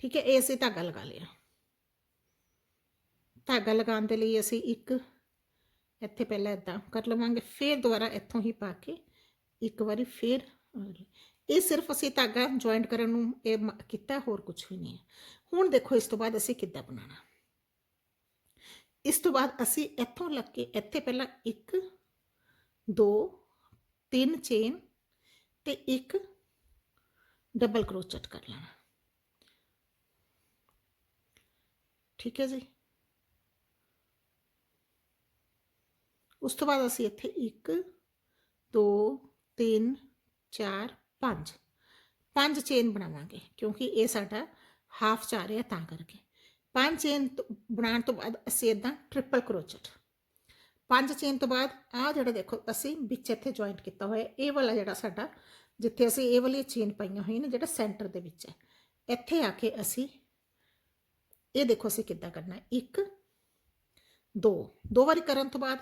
ਠੀਕ ਹੈ, ਇਹ ਅਸੀਂ ਧਾਗਾ ਲਗਾ ਲਿਆ। ਧਾਗਾ ਲਗਾਉਣ ਦੇ ਲਈ ਅਸੀਂ ਇੱਕ ਇੱਥੇ ਪਹਿਲਾਂ ਇਦਾਂ ਕਰ ਲਵਾਂਗੇ, ਫਿਰ ਦੁਬਾਰਾ ਇੱਥੋਂ ਹੀ ਪਾ ਕੇ ਇੱਕ ਵਾਰੀ ਫਿਰ, ਇਹ ਸਿਰਫ ਅਸੀਂ ਧਾਗਾ ਜੁਆਇੰਟ ਕਰਨ ਨੂੰ ਇਹ ਮ- ਕੀਤਾ, ਹੋਰ ਕੁਝ ਵੀ ਨਹੀਂ ਹੈ। ਹੁਣ ਦੇਖੋ ਇਸ ਤੋਂ ਬਾਅਦ ਅਸੀਂ ਕਿੱਦਾਂ ਬਣਾਉਣਾ। ਇਸ ਤੋਂ ਬਾਅਦ ਅਸੀਂ ਇੱਥੋਂ ਲੱਗ ਕੇ, ਇੱਥੇ ਪਹਿਲਾਂ 1 2 3 ਚੇਨ ਤੇ ਇੱਕ ਡਬਲ ਕਰੋਚਟ ਕਰ ਲੈਣਾ। ਠੀਕ ਹੈ ਜੀ? ਉਸ ਤੋਂ ਬਾਅਦ ਅਸੀਂ ਇੱਥੇ 1 2 3 4 5 ਪੰਜ ਚੇਨ ਬਣਾਵਾਂਗੇ, ਕਿਉਂਕਿ ਇਹ ਸਾਡਾ ਹਾਫ ਚਾ ਰਿਹਾ ਤਾਂ ਕਰਕੇ। ਪੰਜ ਚੇਨ ਬਣਾਉਣ ਤੋਂ ਬਾਅਦ ਅਸੀਂ ਇਦਾਂ ਟ੍ਰਿਪਲ ਕਰੋਚਟ ਪੰਜ ਚੇਨ ਤੋਂ ਬਾਅਦ ਆਹ ਜਿਹੜਾ ਦੇਖੋ, ਅਸੀਂ ਵਿੱਚ ਇੱਥੇ ਜੁਆਇੰਟ ਕੀਤਾ ਹੋਇਆ, ਇਹ ਵਾਲਾ ਜਿਹੜਾ ਸਾਡਾ, ਜਿੱਥੇ ਅਸੀਂ ਇਹ ਵਾਲੀ ਚੇਨ ਪਾਈਆਂ ਹੋਈਆਂ ਨੇ, ਜਿਹੜਾ ਸੈਂਟਰ ਦੇ ਵਿੱਚ ਹੈ। ਇੱਥੇ ਆ ਕੇ ਅਸੀਂ, ਇਹ ਦੇਖੋ ਅਸੀਂ ਕਿੱਦਾਂ ਕਰਨਾ ਹੈ। ਇੱਕ, ਦੋ। ਦੋ ਵਾਰੀ ਕਰਨ ਤੋਂ ਬਾਅਦ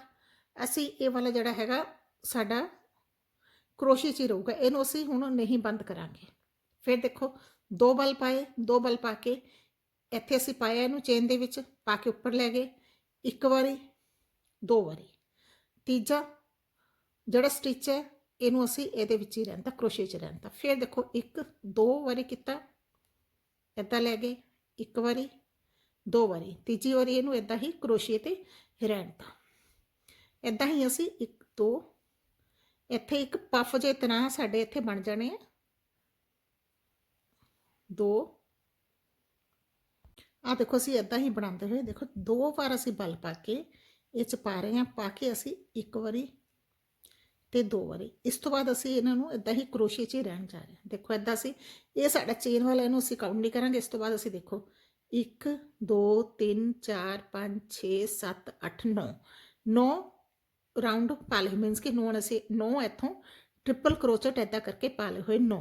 ਅਸੀਂ ਇਹ ਵਾਲਾ ਜਿਹੜਾ ਹੈਗਾ ਸਾਡਾ ਕਰੋਸ਼ੀ ਚ ਹੀ ਰਹੂਗਾ, ਇਹਨੂੰ ਅਸੀਂ ਹੁਣ ਨਹੀਂ ਬੰਦ ਕਰਾਂਗੇ। ਫਿਰ ਦੇਖੋ, ਦੋ ਬਲ ਪਾਏ, ਦੋ ਬਲ ਪਾ ਕੇ ਇੱਥੇ ਅਸੀਂ ਪਾਇਆ ਇਹਨੂੰ ਚੇਨ ਦੇ ਵਿੱਚ, ਪਾ ਕੇ ਉੱਪਰ ਲੈ ਗਏ, ਇੱਕ ਵਾਰੀ, ਦੋ ਵਾਰੀ। ਤੀਜਾ ਜਿਹੜਾ ਸਟਿਚ ਹੈ, ਇਹਨੂੰ ਅਸੀਂ ਇਹਦੇ ਵਿੱਚ ਹੀ ਰਹਿੰਦਾ ਕਰੋਸ਼ੀਏ 'ਚ ਰਹਿੰਦਾ ਫਿਰ ਦੇਖੋ, ਇੱਕ, ਦੋ ਵਾਰੀ ਕੀਤਾ ਇੱਦਾਂ ਲੈ ਗਏ, ਇੱਕ ਵਾਰੀ, ਦੋ ਵਾਰੀ। ਤੀਜੀ ਵਾਰੀ ਇਹਨੂੰ ਇਦਾਂ ਹੀ ਕਰੋਸ਼ੀਏ ਤੇ ਰਹਿਣ ਰਹਿਣਦਾ ਇਦਾਂ ਹੀ ਅਸੀਂ ਇੱਕ ਦੋ, ਇੱਥੇ ਇੱਕ ਪਫ ਜੇ ਤਰ੍ਹਾਂ ਸਾਡੇ ਇੱਥੇ ਬਣ ਜਾਣੇ ਆ। ਦੋ ਆ ਦੇਖੋ ਅਸੀਂ ਇਦਾਂ ਹੀ ਬਣਾਉਂਦੇ ਹੋਏ ਦੇਖੋ ਦੋ ਵਾਰ ਅਸੀਂ ਬਲ ਪਾ ਕੇ ਇਹ ਚ ਪਾ ਰਹੇ ਹਾਂ, ਪਾ ਕੇ ਅਸੀਂ ਇੱਕ ਵਾਰੀ ਤੇ ਦੋ ਵਾਰੀ। ਇਸ ਤੋਂ ਬਾਅਦ ਅਸੀਂ ਇਹਨਾਂ ਨੂੰ ਇਦਾਂ ਹੀ ਕਰੋਸ਼ੀਏ 'ਚ ਹੀ ਰਹਿਣ ਜਾ ਰਹੇ ਹਾਂ। ਦੇਖੋ ਇਦਾਂ ਅਸੀਂ, ਇਹ ਸਾਡਾ ਚੇਨ ਵਾਲਾ ਇਹਨੂੰ ਅਸੀਂ ਕਾਊਂਟ ਨਹੀਂ ਕਰਾਂਗੇ, ਇਸ ਤੋਂ ਬਾਅਦ ਅਸੀਂ ਦੇਖੋ 1 2 3 4 5 6 7 8 9 9 ਰਾਉਂਡ ਪਾ ਲਏ ਮੀਨਸ ਕਿ 9 ਅਸੀਂ 9 ਇੱਥੋਂ ਟ੍ਰਿਪਲ ਕਰੋਚਟ ਇਦਾਂ ਕਰਕੇ ਪਾ ਲਏ ਹੋਏ 9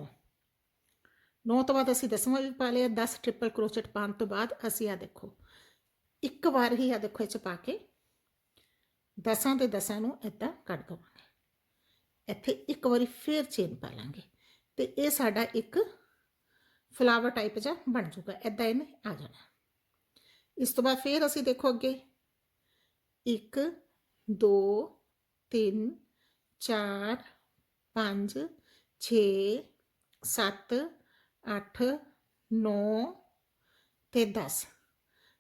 9 ਤੋਂ ਬਾਅਦ ਅਸੀਂ ਦਸਵਾਂ ਵੀ ਪਾ ਲਿਆ 10 ਟ੍ਰਿਪਲ ਕਰੋਚਟ ਪਾਉਣ ਤੋਂ ਬਾਅਦ ਅਸੀਂ ਆ ਦੇਖੋ, ਇੱਕ ਵਾਰ ਹੀ ਆ ਦੇਖੋ ਇਹ ਚ ਪਾ ਕੇ ਦਸਾਂ ਤੇ ਦਸਾਂ ਨੂੰ ਇਦਾਂ ਕੱਢ ਦਵਾਂਗੇ। ਇੱਥੇ ਇੱਕ ਵਾਰੀ ਫੇਰ ਚੇਨ ਪਾ ਲਾਂਗੇ ਤੇ ਇਹ ਸਾਡਾ ਇੱਕ ਫਲਾਵਰ ਟਾਈਪ ਜਿਹਾ ਬਣ ਜਾਊਗਾ ਇਦਾਂ ਇਹਨੇ ਆ ਜਾਣਾ। ਇਸ ਤੋਂ ਬਾਅਦ ਫੇਰ ਅਸੀਂ ਦੇਖੋ ਅੱਗੇ 1 2 3 4 5 6 7 8 9 ਤੇ 10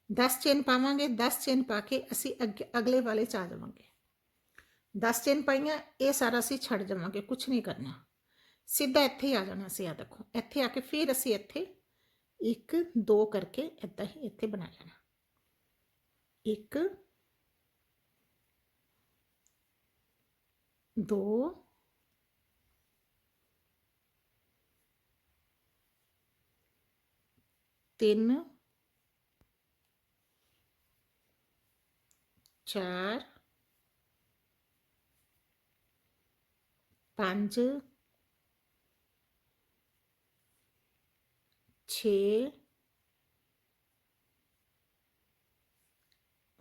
10 ਚੇਨ ਪਾਵਾਂਗੇ 10 ਚੇਨ ਪਾ ਕੇ ਅਸੀਂ ਅੱਗੇ ਅਗਲੇ ਵਾਲੇ ਚ ਆ ਜਾਵਾਂਗੇ 10 ਚੇਨ ਪਾਈਆਂ ਇਹ ਸਾਰਾ ਅਸੀਂ ਛੱਡ ਜਾਵਾਂਗੇ ਕੁਝ ਨਹੀਂ ਕਰਨਾ ਸਿੱਧਾ ਇੱਥੇ ਹੀ ਆ ਜਾਣਾ ਸੀ ਆ ਦੇਖੋ ਇੱਥੇ ਆ ਕੇ ਫਿਰ ਅਸੀਂ ਇੱਥੇ 1 2 ਕਰਕੇ ਇਦਾਂ ਹੀ ਇੱਥੇ ਬਣਾ ਲੈਣਾ 1 ਦੋ ਤਿੰਨ ਚਾਰ ਪੰਜ ਛੇ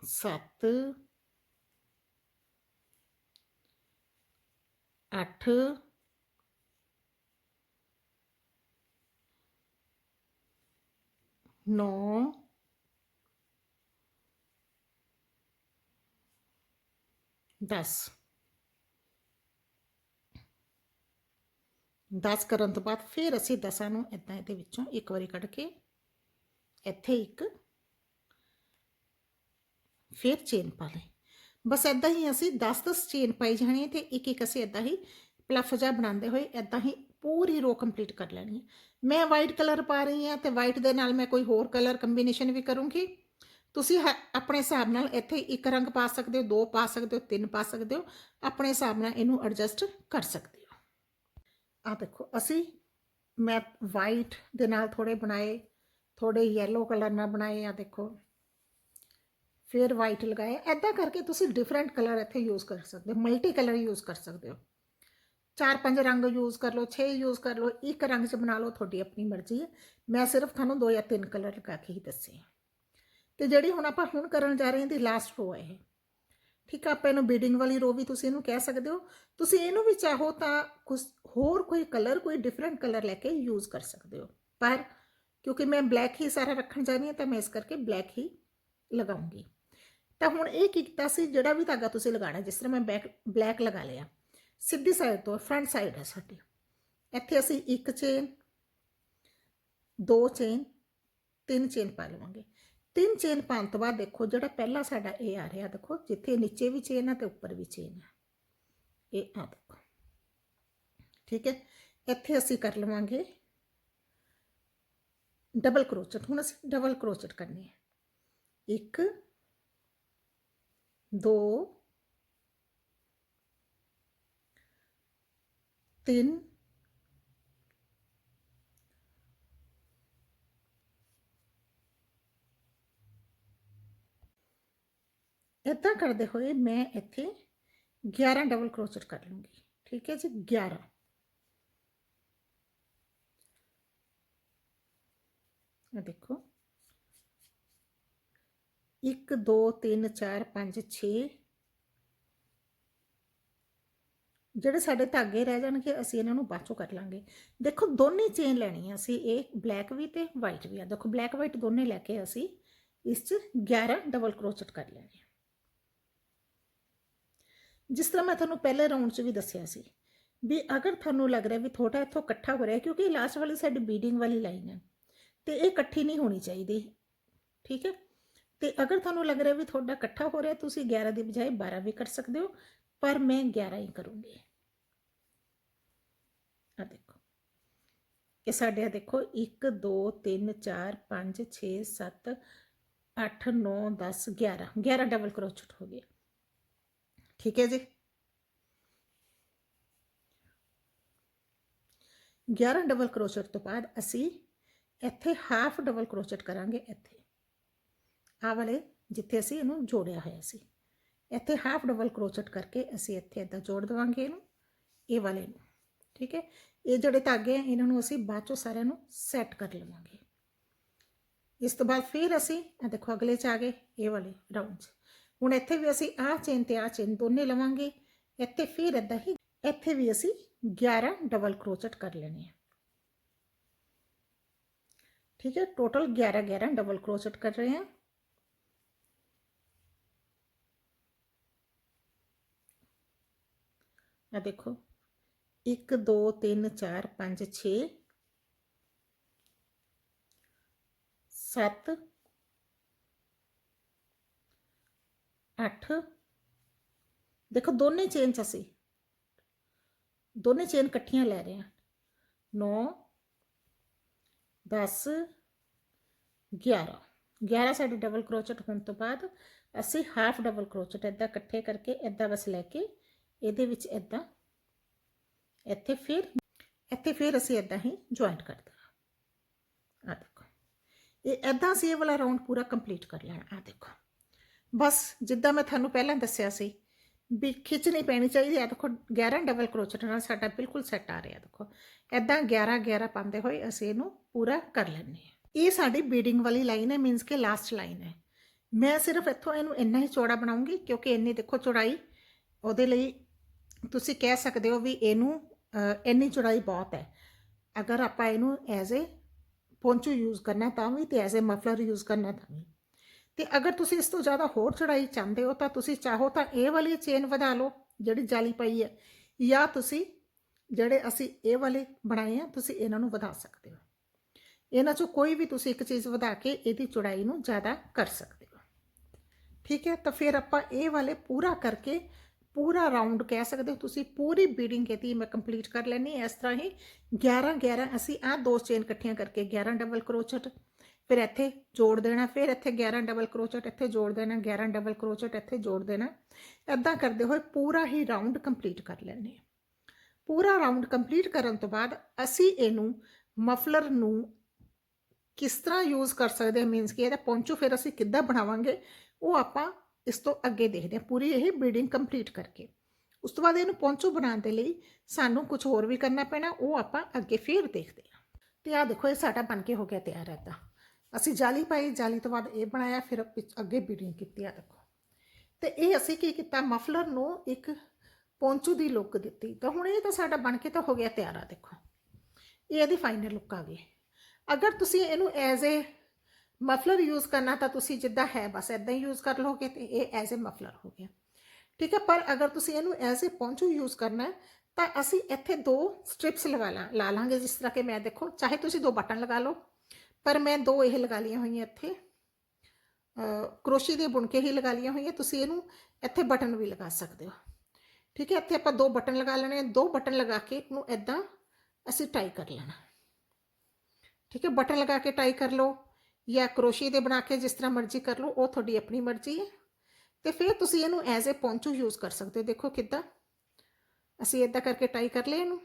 ਸੱਤ ਅੱਠ। ਨੌ। ਦਸ। ਦਸ ਕਰਨ ਤੋਂ ਬਾਅਦ ਫਿਰ ਅਸੀਂ ਦਸਾਂ ਨੂੰ ਇਦਾਂ ਇਹਦੇ ਵਿੱਚੋਂ ਇੱਕ ਵਾਰੀ ਕੱਢ ਕੇ ਇੱਥੇ ਇੱਕ। ਫਿਰ ਚੇਨ ਪਾ ਲਈ ਬਸ ਇਦਾਂ ਹੀ ਅਸੀਂ 10-10 ਚੇਨ ਪਾਈ ਜਾਣੀ ਹੈ ਤੇ ਇੱਕ ਇੱਕ ਅਸੀਂ ਇਦਾਂ ਹੀ ਪਲਫ ਜਿਹਾ ਬਣਾਉਂਦੇ ਹੋਏ ਇਦਾਂ ਹੀ ਪੂਰੀ ਰੋ ਕੰਪਲੀਟ ਕਰ ਲੈਣੀ ਹੈ। ਮੈਂ ਵਾਈਟ ਕਲਰ ਪਾ ਰਹੀ ਹਾਂ ਤੇ ਵਾਈਟ ਦੇ ਨਾਲ ਮੈਂ ਕੋਈ ਹੋਰ ਕਲਰ ਕੰਬੀਨੇਸ਼ਨ ਵੀ ਕਰੂੰਗੀ। ਤੁਸੀਂ ਹ- ਆਪਣੇ ਹਿਸਾਬ ਨਾਲ ਇੱਥੇ ਇੱਕ ਰੰਗ ਪਾ ਸਕਦੇ ਹੋ, ਦੋ ਪਾ ਸਕਦੇ ਹੋ, ਤਿੰਨ ਪਾ ਸਕਦੇ ਹੋ, ਆਪਣੇ ਹਿਸਾਬ ਨਾਲ ਇਹਨੂੰ ਐਡਜਸਟ ਕਰ ਸਕਦੇ ਹੋ। ਆ ਦੇਖੋ, ਅਸੀਂ ਮੈਂ ਵਾਈਟ ਦੇ ਨਾਲ ਥੋੜੇ ਬਣਾਏ ਥੋੜੇ ਯੈਲੋ ਕਲਰ ਨਾਲ ਬਣਾਏ ਆ ਦੇਖੋ। ਫਿਰ ਵਾਈਟ ਲਗਾਇਆ ਐਦਾਂ ਕਰਕੇ ਤੁਸੀਂ ਡਿਫਰੈਂਟ ਕਲਰ ਇੱਥੇ ਯੂਜ਼ ਕਰ ਸਕਦੇ ਹੋ। ਮਲਟੀ ਕਲਰ ਯੂਜ਼ ਕਰ ਸਕਦੇ ਹੋ। ਚਾਰ ਪੰਜ ਰੰਗ ਯੂਜ਼ ਕਰ ਲਓ, ਛੇ ਯੂਜ਼ ਕਰ ਲਓ, ਇੱਕ ਰੰਗ 'ਚ ਬਣਾ ਲਓ, ਤੁਹਾਡੀ ਆਪਣੀ ਮਰਜ਼ੀ ਹੈ। ਮੈਂ ਸਿਰਫ ਤੁਹਾਨੂੰ ਦੋ ਜਾਂ ਤਿੰਨ ਕਲਰ ਲਗਾ ਕੇ ਹੀ ਦੱਸੇ ਤੇ ਜਿਹੜੀ ਹੁਣ ਆਪਾਂ ਹੁਣ ਕਰਨ ਜਾ ਰਹੇ ਹਾਂ ਦੀ ਲਾਸਟ ਰੋ ਹੈ ਇਹ। ਠੀਕ ਆ, ਆਪਾਂ ਇਹਨੂੰ ਬੀਡਿੰਗ ਵਾਲੀ ਰੋ ਵੀ ਤੁਸੀਂ ਇਹਨੂੰ ਕਹਿ ਸਕਦੇ ਹੋ। ਤੁਸੀਂ ਇਹਨੂੰ ਵੀ ਚਾਹੋ ਤਾਂ ਕੁਝ ਹੋਰ ਕੋਈ ਕਲਰ ਕੋਈ ਡਿਫਰੈਂਟ ਕਲਰ ਲੈ ਕੇ ਯੂਜ਼ ਕਰ ਸਕਦੇ ਹੋ। ਪਰ ਕਿਉਂਕਿ ਮੈਂ ਬਲੈਕ ਹੀ ਸਾਰਾ ਰੱਖਣ ਜਾ ਰਹੀ ਹਾਂ, ਤਾਂ ਮੈਂ ਇਸ ਕਰਕੇ ਬਲੈਕ ਹੀ ਲਗਾਉਂਗੀ। ਤਾਂ ਹੁਣ ਇਹ ਕੀ ਕੀਤਾ ਸੀ, ਜਿਹੜਾ ਵੀ ਧਾਗਾ ਤੁਸੀਂ ਲਗਾਣਾ ਜਿਸ ਤਰ੍ਹਾਂ ਮੈਂ ਬੈਕ, ਬਲੈਕ ਲਗਾ ਲਿਆ, ਸਿੱਧੀ ਸਾਈਡ ਤੋਂ ਫਰੰਟ ਸਾਈਡ ਹੈ ਸਾਡੀ। ਇੱਥੇ ਅਸੀਂ ਇੱਕ ਚੇਨ ਦੋ ਚੇਨ ਤਿੰਨ ਚੇਨ ਪਾ ਲਵਾਂਗੇ। ਤਿੰਨ ਚੇਨ ਪਾਉਣ ਤੋਂ ਬਾਅਦ ਦੇਖੋ, ਜਿਹੜਾ ਪਹਿਲਾ ਸਾਡਾ ਇਹ ਆ ਰਿਹਾ, ਦੇਖੋ, ਜਿੱਥੇ ਨੀਚੇ ਵੀ ਚੇਨ ਹੈ ਤੇ ਉੱਪਰ ਵੀ ਚੇਨ ਹੈ ਇਹ ਆ ਦੇਖੋ। ਠੀਕ ਹੈ? ਇੱਥੇ ਅਸੀਂ ਕਰ ਲਵਾਂਗੇ ਡਬਲ ਕਰੋਚਟ ਹੁਣ ਅਸੀਂ ਡਬਲ ਕਰੋਚਟ ਕਰਨੀ ਹੈ। 1 दो, तीन इदा करते हुए मैं इतने ग्यारह डबल क्रोचर कर लूँगी। ठीक है जी? ग्यारह। देखो। 1 2 3 4 5 6 ਜਿਹੜੇ ਸਾਡੇ ਧਾਗੇ ਰਹਿ ਜਾਣਗੇ, ਅਸੀਂ ਇਹਨਾਂ ਨੂੰ ਬਾਅਦ ਚੋਂ ਕਰ ਲਾਂਗੇ। ਦੇਖੋ, ਦੋਨੇ ਚੇਨ ਲੈਣੀ ਆ ਅਸੀਂ, ਇਹ ਬਲੈਕ ਵੀ ਤੇ ਵਾਈਟ ਵੀ ਆ। ਦੇਖੋ ਬਲੈਕ ਵਾਈਟ ਦੋਨੇ ਲੈ ਕੇ ਅਸੀਂ ਇਸ 'ਚ 11 ਡਬਲ ਕਰੋਚਟ ਕਰ ਲੈਣੇ ਆ। ਜਿਸ ਤਰ੍ਹਾਂ ਮੈਂ ਤੁਹਾਨੂੰ ਪਹਿਲੇ ਰਾਉਂਡ 'ਚ ਵੀ ਦੱਸਿਆ ਸੀ ਵੀ ਅਗਰ ਤੁਹਾਨੂੰ ਲੱਗ ਰਿਹਾ ਵੀ ਥੋੜਾ ਇੱਥੋਂ ਇਕੱਠਾ ਹੋ ਰਿਹਾ, ਕਿਉਂਕਿ ਲਾਸਟ ਵਾਲੀ ਸਾਡੀ ਬੀਡਿੰਗ ਵਾਲੀ ਲਾਈਨ ਹੈ ਤੇ ਇਹ ਇਕੱਠੀ ਨਹੀਂ ਹੋਣੀ ਚਾਹੀਦੀ। ਠੀਕ ਹੈ? ਤੇ ਅਗਰ ਤੁਹਾਨੂੰ ਲੱਗ ਰਿਹਾ ਵੀ ਤੁਹਾਡਾ ਇਕੱਠਾ ਹੋ ਰਿਹਾ, ਤੁਸੀਂ 11 ਦੀ ਬਜਾਏ 12 ਵੀ ਕਰ ਸਕਦੇ ਹੋ, ਪਰ ਮੈਂ 11 ਹੀ ਕਰੂੰਗੀ। ਆ ਦੇਖੋ। ਇਹ ਸਾਡੇ ਆ ਦੇਖੋ 1 2 3 4 5 6 7 8 9 10 11 11 ਡਬਲ ਕਰੋਚਟ ਹੋ ਗਿਆ। ਠੀਕ ਹੈ ਜੀ? 11 ਡਬਲ ਕਰੋਚਟ ਤੋਂ ਬਾਅਦ ਅਸੀਂ ਇੱਥੇ ਹਾਫ ਡਬਲ ਕਰੋਚਟ ਕਰਾਂਗੇ ਇੱਥੇ। ਆਹ ਵਾਲੇ ਜਿੱਥੇ ਅਸੀਂ ਇਹਨੂੰ ਜੋੜਿਆ ਹੋਇਆ ਸੀ। ਇੱਥੇ ਹਾਫ ਡਬਲ ਕਰੋਚਟ ਕਰਕੇ ਅਸੀਂ ਇੱਥੇ ਇਦਾਂ ਜੋੜ ਦੇਵਾਂਗੇ ਇਹਨੂੰ, ਇਹ ਵਾਲੇ ਨੂੰ, ਠੀਕ ਹੈ? ਇਹ ਜਿਹੜੇ ਧਾਗੇ ਆ, ਇਹਨਾਂ ਨੂੰ ਅਸੀਂ ਬਾਅਦ ਚੋਂ ਸਾਰਿਆਂ ਨੂੰ ਸੈੱਟ ਕਰ ਲਵਾਂਗੇ। ਇਸ ਤੋਂ ਬਾਅਦ ਫਿਰ ਅਸੀਂ ਇਹ ਦੇਖੋ ਅਗਲੇ ਚ ਆ ਗਏ, ਇਹ ਵਾਲੇ ਰਾਉਂਡ 'ਚ। ਹੁਣ ਇੱਥੇ ਵੀ ਅਸੀਂ ਆਹ ਚੇਨ ਤੇ ਆਹ ਚੇਨ ਦੋਨੇ ਲਵਾਂਗੇ। ਇੱਥੇ ਫਿਰ ਇਦਾਂ ਹੀ, ਇੱਥੇ ਵੀ ਅਸੀਂ 11 ਡਬਲ ਕਰੋਚਟ ਕਰ ਲੈਣੇ ਆ। ਠੀਕ ਹੈ? ਟੋਟਲ 11 11 ਡਬਲ ਕਰੋਚਟ ਕਰ ਰਹੇ ਹਾਂ ਆ ਦੇਖੋ। 1 2 3 4 5 6 7 8 ਦੇਖੋ, ਦੋਨੇ ਚੇਨ ਚ ਅਸੀਂ, ਦੋਨੇ ਚੇਨ ਇਕੱਠੀਆਂ ਲੈ ਰਹੇ ਹਾਂ। 9 10 11 11 ਸਾਡੇ ਡਬਲ ਕਰੋਚਟ ਹੋਣ ਤੋਂ ਬਾਅਦ ਅਸੀਂ ਹਾਫ ਡਬਲ ਕਰੋਚਟ ਇਦਾਂ ਇਕੱਠੇ ਕਰਕੇ, ਇਦਾਂ ਬਸ ਲੈ ਕੇ ਇਹਦੇ ਵਿੱਚ ਇਦਾਂ ਇੱਥੇ ਫਿਰ ਇੱਥੇ ਫਿਰ ਅਸੀਂ ਇਦਾਂ ਹੀ ਜੁਆਇੰਟ ਕਰ ਦੇਣਾ। ਆ ਦੇਖੋ। ਇਹ ਐਦਾਂ ਸੀ ਇਹ ਵਾਲਾ ਰਾਉਂਡ ਪੂਰਾ ਕੰਪਲੀਟ ਕਰ ਲੈਣਾ। ਆ ਦੇਖੋ। ਬਸ ਜਿੱਦਾਂ ਮੈਂ ਤੁਹਾਨੂੰ ਪਹਿਲਾਂ ਦੱਸਿਆ ਸੀ ਵੀ ਖਿੱਚਣੀ ਪੈਣੀ ਚਾਹੀਦੀ ਹੈ। ਦੇਖੋ 11 ਡਬਲ ਕਰੋਚਟ ਨਾਲ ਸਾਡਾ ਬਿਲਕੁਲ ਸੈੱਟ ਆ ਰਿਹਾ। ਦੇਖੋ ਐਦਾਂ 11 11 ਪਾਉਂਦੇ ਹੋਏ ਅਸੀਂ ਇਹਨੂੰ ਪੂਰਾ ਕਰ ਲੈਂਦੇ ਹਾਂ। ਇਹ ਸਾਡੀ ਬੀਡਿੰਗ ਵਾਲੀ ਲਾਈਨ ਹੈ ਮੀਨਸ ਕਿ ਲਾਸਟ ਲਾਈਨ ਹੈ। ਮੈਂ ਸਿਰਫ ਇੱਥੋਂ ਇਹਨੂੰ ਇੰਨਾ ਹੀ ਚੌੜਾ ਬਣਾਉਂਗੀ ਕਿਉਂਕਿ ਇੰਨੀ ਦੇਖੋ ਚੌੜਾਈ, ਉਹਦੇ ਲਈ ਤੁਸੀਂ ਕਹਿ ਸਕਦੇ ਹੋ ਵੀ ਇਹਨੂੰ ਇੰਨੀ ਚੌੜਾਈ ਬਹੁਤ ਹੈ। ਅਗਰ ਆਪਾਂ ਇਹਨੂੰ ਐਜ਼ ਅ ਪੌਂਚੂ ਯੂਜ਼ ਕਰਨਾ ਤਾਂ ਵੀ ਤੇ ਐਜ਼ ਅ ਮਫਲਰ ਯੂਜ਼ ਕਰਨਾ ਤਾਂ ਵੀ। ਤੇ ਅਗਰ ਤੁਸੀਂ ਇਸ ਤੋਂ ਜ਼ਿਆਦਾ ਹੋਰ ਚੜਾਈ ਚਾਹੁੰਦੇ ਹੋ ਤਾਂ ਤੁਸੀਂ ਚਾਹੋ ਤਾਂ ਇਹ ਵਾਲੀ ਚੇਨ ਵਧਾ ਲਓ ਜਿਹੜੀ ਜਾਲੀ ਪਈ ਹੈ। ਜਾਂ ਤੁਸੀਂ ਜਿਹੜੇ ਅਸੀਂ ਇਹ ਵਾਲੇ ਬਣਾਏ ਆ, ਤੁਸੀਂ ਇਹਨਾਂ ਨੂੰ ਵਧਾ ਸਕਦੇ ਹੋ। ਇਹਨਾਂ ਚੋਂ ਕੋਈ ਵੀ ਤੁਸੀਂ ਇੱਕ ਚੀਜ਼ ਵਧਾ ਕੇ ਇਹਦੀ ਚੌੜਾਈ ਨੂੰ ਜ਼ਿਆਦਾ ਕਰ ਸਕਦੇ ਹੋ। ਠੀਕ ਹੈ, ਤਾਂ ਫਿਰ ਆਪਾਂ ਇਹ ਵਾਲੇ ਪੂਰਾ ਕਰਕੇ ਪੂਰਾ ਰਾਉਂਡ ਕਹਿ ਸਕਦੇ ਹੋ ਤੁਸੀਂ, ਪੂਰੀ ਬੀਡਿੰਗ ਕੀਤੀ ਮੈਂ ਕੰਪਲੀਟ ਕਰ ਲੈਣੀ ਇਸ ਤਰ੍ਹਾਂ ਹੀ। 11 11 ਅਸੀਂ ਆਹ ਦੋ ਚੇਨ ਇਕੱਠੀਆਂ ਕਰਕੇ 11 ਡਬਲ ਕਰੋਚਟ ਫਿਰ ਇੱਥੇ ਜੋੜ ਦੇਣਾ, ਫਿਰ ਇੱਥੇ 11 ਡਬਲ ਕਰੋਚਟ ਇੱਥੇ ਜੋੜ ਦੇਣਾ 11 ਡਬਲ ਕਰੋਚਟ ਇੱਥੇ ਜੋੜ ਦੇਣਾ। ਐਦਾਂ ਕਰਦੇ ਹੋਏ ਪੂਰਾ ਹੀ ਰਾਉਂਡ ਕੰਪਲੀਟ ਕਰ ਲੈਣੇ ਆ ਪੂਰਾ ਰਾਉਂਡ ਕੰਪਲੀਟ ਕਰਨ ਤੋਂ ਬਾਅਦ ਅਸੀਂ ਇਹਨੂੰ ਮਫਲਰ ਨੂੰ ਕਿਸ ਤਰ੍ਹਾਂ ਯੂਜ਼ ਕਰ ਸਕਦੇ ਹਾਂ ਮੀਨਸ ਕਿ ਇਹਦਾ ਪੌਂਚੂ ਫਿਰ ਅਸੀਂ ਕਿੱਦਾਂ ਬਣਾਵਾਂਗੇ, ਉਹ ਆਪਾਂ ਇਸ ਤੋਂ ਅੱਗੇ ਦੇਖਦੇ ਹਾਂ ਪੂਰੀ ਇਹ ਬੀਡਿੰਗ ਕੰਪਲੀਟ ਕਰਕੇ। ਉਸ ਤੋਂ ਬਾਅਦ ਇਹਨੂੰ ਪੌਂਚੂ ਬਣਾਉਣ ਦੇ ਲਈ ਸਾਨੂੰ ਕੁਝ ਹੋਰ ਵੀ ਕਰਨਾ ਪੈਣਾ, ਉਹ ਆਪਾਂ ਅੱਗੇ ਫਿਰ ਦੇਖਦੇ ਹਾਂ। ਤੇ ਆਹ ਦੇਖੋ, ਇਹ ਸਾਡਾ ਬਣ ਕੇ ਹੋ ਗਿਆ ਤਿਆਰ ਹੈ ਤਾਂ ਅਸੀਂ ਜਾਲੀ ਪਾਈ, ਜਾਲੀ ਤੋਂ ਬਾਅਦ ਇਹ ਬਣਾਇਆ, ਫਿਰ ਪਿੱਛ- ਅੱਗੇ ਬੀਡਿੰਗ ਕੀਤੀ ਆ ਦੇਖੋ। ਤੇ ਇਹ ਅਸੀਂ ਕੀ ਕੀਤਾ ਮਫਲਰ ਨੂੰ ਇੱਕ ਪੌਂਚੂ ਦੀ ਲੁੱਕ ਦਿੱਤੀ। ਤਾਂ ਹੁਣ ਇਹ ਤਾਂ ਸਾਡਾ ਬਣ ਕੇ ਤਾਂ ਹੋ ਗਿਆ ਤਿਆਰ ਆ ਦੇਖੋ। ਇਹ ਇਹਦੀ ਫਾਈਨਲ ਲੁੱਕ ਆ ਗਈ। ਅਗਰ ਤੁਸੀਂ ਇਹਨੂੰ ਐਜ਼ ਅ ਮਫਲਰ ਯੂਜ਼ ਕਰਨਾ ਤਾਂ ਤੁਸੀਂ ਜਿੱਦਾਂ ਹੈ, ਬਸ ਇਦਾਂ ਹੀ ਯੂਜ਼ ਕਰ ਲਓਗੇ ਤੇ ਇਹ ਐਜ਼ ਅ ਮਫਲਰ ਹੋ ਗਿਆ। ਠੀਕ ਹੈ, ਪਰ ਅਗਰ ਤੁਸੀਂ ਇਹਨੂੰ ਐਜ਼ ਅ ਪੌਂਚੂ ਯੂਜ਼ ਕਰਨਾ ਹੈ, ਤਾਂ ਅਸੀਂ ਇੱਥੇ ਦੋ ਸਟ੍ਰਿਪਸ ਲਗਾ ਲਾ ਲਾ ਲਾਂਗੇ ਜਿਸ ਤਰ੍ਹਾਂ ਕਿ ਮੈਂ ਦੇਖੋ, ਚਾਹੇ ਤੁਸੀਂ ਦੋ ਬਟਨ ਲਗਾ ਲਓ, ਪਰ ਮੈਂ ਦੋ ਇਹ ਲਗਾ ਲਈਆਂ ਹੋਈਆਂ ਇੱਥੇ। ਕਰੋਸ਼ੀ ਦੇ ਬੁਣ ਕੇ ਹੀ ਲਗਾ ਲਈਆਂ ਹੋਈਆਂ, ਤੁਸੀਂ ਇਹਨੂੰ ਇੱਥੇ ਬਟਨ ਵੀ ਲਗਾ ਸਕਦੇ ਹੋ। ਠੀਕ ਹੈ, ਇੱਥੇ ਆਪਾਂ ਦੋ ਬਟਨ ਲਗਾ ਲੈਣੇ ਦੋ ਬਟਨ ਲਗਾ ਕੇ ਇਹਨੂੰ ਇਦਾਂ ਅਸੀਂ ਟਾਈ ਕਰ ਲੈਣਾ। ਠੀਕ ਹੈ, ਬਟਨ ਲਗਾ ਕੇ ਟਾਈ ਕਰ ਲਓ। ਜਾਂ ਕਰੋਸ਼ੀ ਦੇ ਬਣਾ ਕੇ ਜਿਸ ਤਰ੍ਹਾਂ ਮਰਜ਼ੀ ਕਰ ਲਓ, ਉਹ ਤੁਹਾਡੀ ਆਪਣੀ ਮਰਜ਼ੀ ਹੈ। ਤੇ ਫਿਰ ਤੁਸੀਂ ਇਹਨੂੰ ਐਜ਼ ਅ ਪੌਂਚੂ ਯੂਜ਼ ਕਰ ਸਕਦੇ ਹੋ। ਦੇਖੋ ਕਿੱਦਾਂ। ਅਸੀਂ ਇਦਾਂ ਕਰਕੇ ਟਾਈ ਕਰ ਲਿਆ ਇਹਨੂੰ।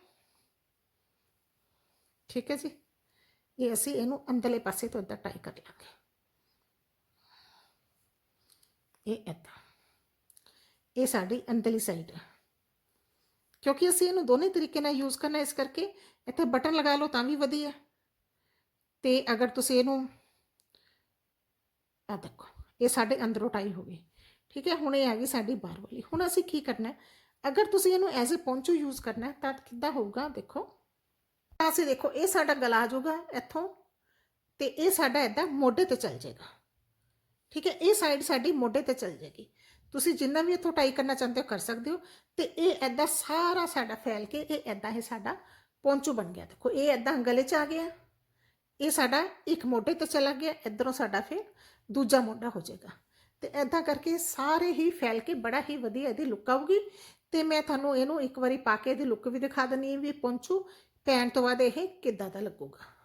ਠੀਕ ਹੈ ਜੀ। ਇਹ ਅਸੀਂ ਇਹਨੂੰ ਅੰਦਰਲੇ ਪਾਸੇ ਤੋਂ ਇਦਾਂ ਟਾਈ ਕਰ ਲਾਂਗੇ। ਇਹ ਇਦਾਂ ਇਹ ਸਾਡੀ ਅੰਦਰਲੀ ਸਾਈਡ ਹੈ। ਕਿਉਂਕਿ ਅਸੀਂ ਇਹਨੂੰ ਦੋਨੇ ਤਰੀਕੇ ਨਾਲ ਯੂਜ਼ ਕਰਨਾ ਇਸ ਕਰਕੇ। ਇੱਥੇ ਬਟਨ ਲਗਾ ਲਓ ਤਾਂ ਵੀ ਵਧੀਆ। ਤੇ ਅਗਰ ਤੁਸੀਂ ਇਹਨੂੰ ਆ ਦੇਖੋ, ਇਹ ਸਾਡੇ ਅੰਦਰੋਂ ਟਾਈ ਹੋ ਗਈ। ਠੀਕ ਹੈ, ਹੁਣ ਇਹ ਆ ਗਈ ਸਾਡੀ ਬਾਹਰ ਵਾਲੀ। ਹੁਣ ਅਸੀਂ ਕੀ ਕਰਨਾ ਅਗਰ ਤੁਸੀਂ ਇਹਨੂੰ ਐਜ਼ ਅ ਪੌਂਚੂ ਯੂਜ਼ ਕਰਨਾ ਤਾਂ ਕਿੱਦਾਂ ਹੋਊਗਾ? ਦੇਖੋ। ਤਾਂ ਅਸੀਂ ਦੇਖੋ, ਇਹ ਸਾਡਾ ਗਲਾ ਆ ਜਾਊਗਾ ਇੱਥੋਂ ਤੇ ਇਹ ਸਾਡਾ ਇਦਾਂ ਮੋਢੇ ਤੇ ਚੱਲ ਜਾਏਗਾ। ਠੀਕ ਹੈ, ਇਹ ਸਾਈਡ ਸਾਡੀ ਮੋਢੇ ਤੇ ਚੱਲ ਜਾਏਗੀ। ਤੁਸੀਂ ਜਿੰਨਾ ਵੀ ਇੱਥੋਂ ਟਾਈ ਕਰਨਾ ਚਾਹੁੰਦੇ ਹੋ, ਕਰ ਸਕਦੇ ਹੋ। ਤੇ ਇਹ ਐਦਾਂ ਸਾਰਾ ਸਾਡਾ ਫੈਲ ਕੇ, ਇਹ ਐਦਾਂ ਹੀ ਸਾਡਾ ਪੌਂਚੂ ਬਣ ਗਿਆ। ਦੇਖੋ, ਇਹ ਐਦਾਂ ਗਲੇ 'ਚ ਆ ਗਿਆ। ਇਹ ਸਾਡਾ ਇੱਕ ਮੋਢੇ ਤੇ ਚਲਾ ਗਿਆ, ਇਧਰੋਂ ਸਾਡਾ ਫਿਰ ਦੂਜਾ ਮੋਢਾ ਹੋ ਜਾਏਗਾ। ਤੇ ਐਦਾਂ ਕਰਕੇ ਸਾਰੇ ਹੀ ਫੈਲ ਕੇ ਬੜਾ ਹੀ ਵਧੀਆ ਇਹਦੀ ਲੁੱਕ ਆਊਗੀ। ਤੇ ਮੈਂ ਤੁਹਾਨੂੰ ਇਹਨੂੰ ਇੱਕ ਵਾਰੀ ਪਾ ਕੇ ਇਹਦੀ ਲੁੱਕ ਵੀ ਦਿਖਾ ਦਿੰਨੀ ਹਾਂ ਵੀ ਪਹੁੰਚੂ ਪੈਣ ਤੋਂ ਬਾਅਦ ਇਹ ਕਿੱਦਾਂ ਦਾ ਲੱਗੂਗਾ।